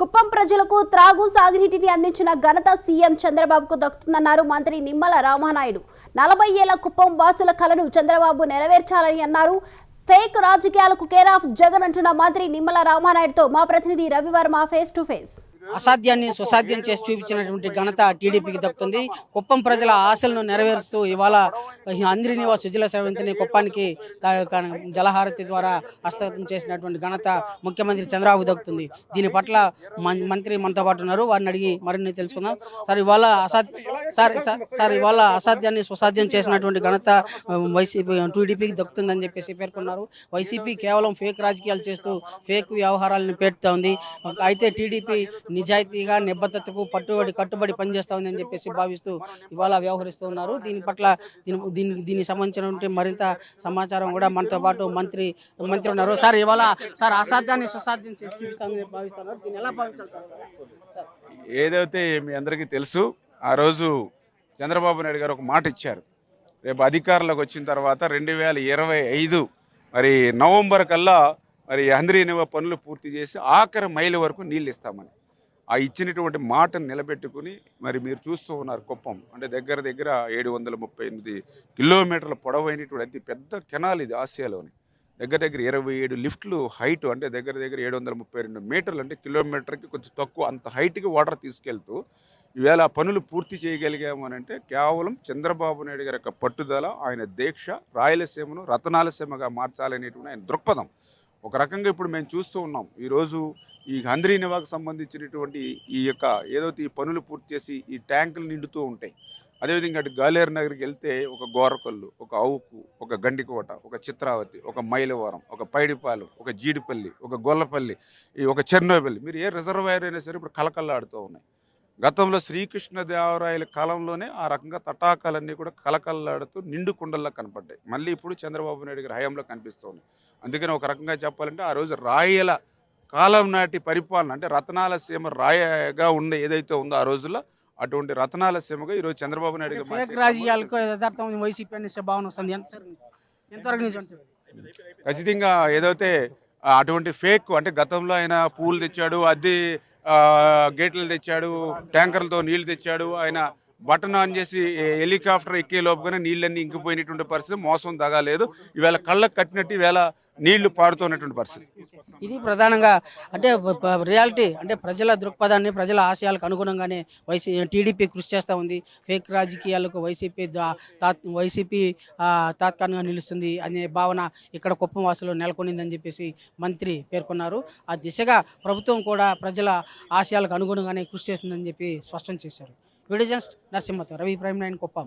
కుప్పం ప్రజలకు త్రాగు సాగునీటిని అందించిన ఘనత సీఎం చంద్రబాబుకు దక్కుతుందన్నారు మంత్రి నిమ్మల రామానాయుడు. నలభై ఏళ్ళ కుప్పం వాసుల కలను చంద్రబాబు నెరవేర్చాలని అన్నారు. ఫేక్ రాజకీయాలకు కేర్ ఆఫ్ జగన్ అంటున్న మంత్రి నిమ్మల రామానాయుడుతో మా ప్రతినిధి రవివర్మ ఫేస్ టు ఫేస్. అసాధ్యాన్ని సుసాధ్యం చేసి చూపించినటువంటి ఘనత టీడీపీకి దక్కుతుంది. కుప్పం ప్రజల ఆశలను నెరవేరుస్తూ ఇవాళ అందరి నివాస్ సుజల సేవంతిని కుప్పానికి జలహారతి ద్వారా హస్తగతం చేసినటువంటి ఘనత ముఖ్యమంత్రి చంద్రబాబు దక్కుతుంది. దీని పట్ల మం- మంత్రి మనతో పాటు ఉన్నారు. వారిని అడిగి మరిన్ని తెలుసుకుందాం. సార్ ఇవాళ అసాధ్య సార్ సార్- సార్ ఇవాళ అసాధ్యాన్ని సుసాధ్యం చేసినటువంటి ఘనత వైసీపీ టీడీపీకి దక్కుతుందని చెప్పేసి పేర్కొన్నారు. వైసీపీ కేవలం ఫేక్ రాజకీయాలు చేస్తూ ఫేక్ వ్యవహారాలను పెడుతూ అయితే టీడీపీ నిజాయితీగా నిబద్ధతకు పట్టుబడి కట్టుబడి పనిచేస్తా చెప్పేసి భావిస్తూ ఇవాళ వ్యవహరిస్తూ ఉన్నారు. దీని పట్ల దీని దీనికి దీనికి సంబంధించిన మరింత సమాచారం కూడా మనతో పాటు మంత్రి మంత్రి ఉన్నారు. సార్ ఇవాళ సార్ అసాధ్యాన్ని సుసాధ్యం చూపిస్తామని భావిస్తున్నారు. దీన్ని ఎలా భావించాలి సార్? ఏదైతే మీ అందరికీ తెలుసు ఆ రోజు చంద్రబాబు నాయుడు గారు ఒక మాట ఇచ్చారు. రేపు అధికారంలోకి వచ్చిన తర్వాత రెండు వేల ఇరవై ఐదు మరి నవంబర్ కల్లా మరి హంద్రీనివ పనులు పూర్తి చేసి ఆఖరి మైలు వరకు నీళ్ళు ఇస్తామని. ఆ ఇచ్చినటువంటి మాటను నిలబెట్టుకుని మరి మీరు చూస్తూ ఉన్నారు కుప్పం. అంటే దగ్గర దగ్గర ఏడు వందల ముప్పై ఎనిమిది కిలోమీటర్ల పొడవైనటువంటి అతి పెద్ద కెనాల్ ఇది ఆసియాలోని. దగ్గర దగ్గర ఇరవై ఏడు లిఫ్ట్లు హైట్ అంటే దగ్గర దగ్గర ఏడు వందల ముప్పై రెండు మీటర్లు అంటే కిలోమీటర్కి కొంచెం తక్కువ అంత హైట్కి వాటర్ తీసుకెళ్తూ ఈవేళ ఆ పనులు పూర్తి చేయగలిగాము అని అంటే కేవలం చంద్రబాబు నాయుడు గారి యొక్క పట్టుదల ఆయన దీక్ష రాయలసీమను రతనాలసీమగా మార్చాలనేటువంటి ఆయన దృక్పథం. ఒక రకంగా ఇప్పుడు మేము చూస్తూ ఉన్నాం. ఈరోజు ఈ హంద్రీ నివాకు సంబంధించినటువంటి ఈ యొక్క ఏదైతే ఈ పనులు పూర్తి చేసి ఈ ట్యాంకులు నిండుతూ ఉంటాయి. అదేవిధంగా అటు గాలేరు నగర్కి వెళ్తే ఒక గోరకొల్లు ఒక అవుకు ఒక గండికోట ఒక చిత్రావతి ఒక మైలవరం ఒక పైడిపాలెం ఒక జీడిపల్లి ఒక గొల్లపల్లి ఈ ఒక చెర్నోపల్లి మీరు ఏ రిజర్వాయర్ అయినా సరే ఇప్పుడు కలకల్లాడుతూ ఉన్నాయి. గతంలో శ్రీకృష్ణదేవరాయల కాలంలోనే ఆ రకంగా తటాకాలన్నీ కూడా కలకల్లాడుతూ నిండు కుండల్లో కనపడ్డాయి. మళ్ళీ ఇప్పుడు చంద్రబాబు నాయుడు గారి హయాంలో కనిపిస్తోంది. అందుకని ఒక రకంగా చెప్పాలంటే ఆ రోజు రాయల కాలం నాటి పరిపాలన అంటే రతనాల సీమ రాయగా ఉండే ఏదైతే ఉందో ఆ రోజుల్లో అటువంటి రతనాల సీమగా ఈరోజు చంద్రబాబు నాయుడు. రాజకీయాలకు వైసీపీ వస్తుంది. ఎంతవరకు? ఖచ్చితంగా ఏదైతే అటువంటి ఫేక్ అంటే గతంలో ఆయన పూలు తెచ్చాడు అద్దె ఆ, గేట్లు తెచ్చాడు ట్యాంకర్లతో నీళ్ళు తెచ్చాడు ఆయన బటన్ ఆన్ చేసి హెలికాప్టర్ ఎక్కే లోపుగానే నీళ్ళన్నీ ఇంకిపోయినటువంటి పరిస్థితి మోసం తగలేదు. ఈవేళ కళ్ళకు కట్టినట్టు ఈవేళ నీళ్ళు పారుతున్నటువంటి పరిస్థితి. ఇది ప్రధానంగా అంటే రియాలిటీ అంటే ప్రజల దృక్పథాన్ని ప్రజల ఆశయాలకు అనుగుణంగానే వైసీ టీడీపీ కృషి చేస్తూ ఉంది. ఫేక్ రాజకీయాలకు వైసీపీ వైసీపీ తాత్కాలికంగా నిలుస్తుంది అనే భావన ఇక్కడ కుప్పం వాసులు నెలకొనిందని చెప్పేసి మంత్రి పేర్కొన్నారు. ఆ దిశగా ప్రభుత్వం కూడా ప్రజల ఆశయాలకు అనుగుణంగానే కృషి చేస్తుందని చెప్పి స్పష్టం చేశారు. వీడియో జర్నలిస్ట్ నరసింహతో రవి ప్రైమ్ నైన్ కుప్పం